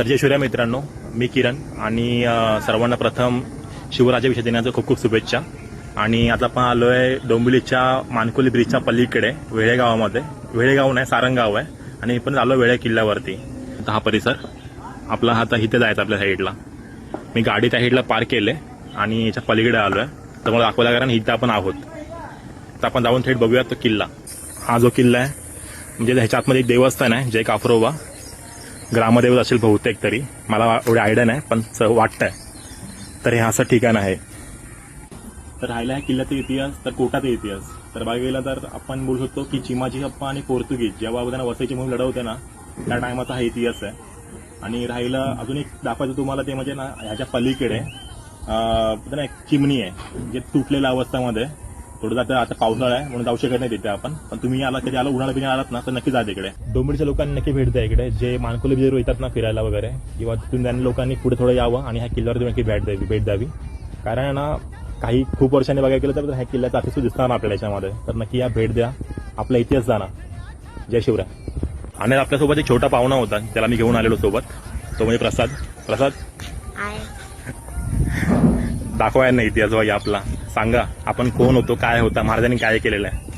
तर जय शिवराय मित्रांनो मी किरण आणि सर्वांना प्रथम शिवराज्याभिषेक देण्याचं खूप खूप शुभेच्छा. आणि आता आपण आलो आहे डोंबिवलीच्या मानकोली ब्रिजच्या पलीकडे वेळेगावामध्ये. वेळेगाव नाही सारंगाव आहे. आणि पण आलो वेळे किल्ल्यावरती. आता हा परिसर आपला आता इथे जायचं आपल्या साईडला. मी गाडी त्या साईडला पार्क केले आणि याच्या पलीकडे आलो आहे तर मला दाखवला कारण इथं आपण आहोत. तर आपण जाऊन थेट बघूया तो किल्ला. हा जो किल्ला आहे म्हणजे ह्याच्या आतमध्ये एक देवस्थान आहे जय काफरोबा ग्रामदेवत असेल बहुतेक तरी. मला एवढी आयडिया नाही पण वाटतंय. तर हे असं ठिकाण आहे. तर राहिला आहे किल्ल्याचा इतिहास तर कोटाचा इतिहास. तर बघायला तर आपण बोलू शकतो की चिमाजी अप्पा आणि पोर्तुगीज जेव्हा त्यांना वसईची म्हणून लढवते ना त्या टायमाचा हा इतिहास आहे. आणि राहिला अजून एक दाखवायचं तुम्हाला ते म्हणजे ना ह्याच्या पलीकडे एक चिमणी आहे जे तुटलेल्या अवस्थामध्ये. थोडं जातं आता पावसाळा आहे म्हणून जाऊ शकत नाही तिथे आपण. पण तुम्ही आला कधी आला उन्हाळा बिना आलात ना तर नक्की जा तिकडे. डोंबिवलीच्या लोकांनी नक्की भेट द्या इकडे. जे मानकोली बिजर येतात ना फिरायला वगैरे किंवा तिथून त्यांनी लोकांनी पुढे थोडं यावं आणि ह्या किल्ल्यावरती नक्की भेट द्यावी भेट द्यावी. कारण ना काही खूप वर्षांनी बघायला गेलं तर ह्या किल्ल्याचा अतिशय दिसणार ना आपल्याला याच्यामध्ये. तर नक्की या भेट द्या. आपला इतिहास जाणा. जय शिवराय. आणि आपल्यासोबत एक छोटा पाहुणा होता त्याला मी घेऊन आलेलो सोबत. तो म्हणजे प्रसाद. प्रसाद? आहे दाखवा यांना इतिहास भाई आपला. सांगा आपण कोण होतो काय होता महाराजांनी काय केलेलं आहे?